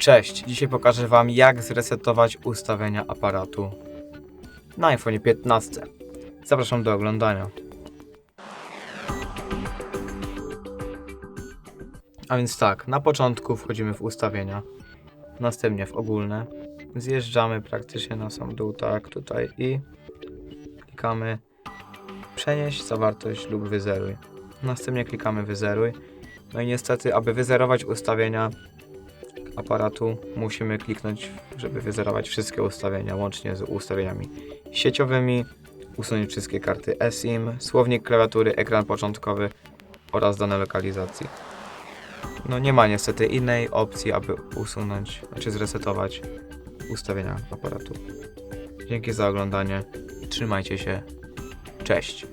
Cześć, dzisiaj pokażę Wam jak zresetować ustawienia aparatu na iPhone 15. Zapraszam do oglądania. A więc tak, na początku wchodzimy w ustawienia, następnie w ogólne, zjeżdżamy praktycznie na sam dół, tak tutaj i klikamy przenieść zawartość lub wyzeruj. Następnie klikamy wyzeruj. No i niestety, aby wyzerować ustawienia aparatu, musimy kliknąć, żeby wyzerować wszystkie ustawienia, łącznie z ustawieniami sieciowymi, usunąć wszystkie karty eSIM, słownik klawiatury, ekran początkowy oraz dane lokalizacji. No nie ma niestety innej opcji, aby usunąć, czy zresetować ustawienia aparatu. Dzięki za oglądanie. Trzymajcie się. Cześć.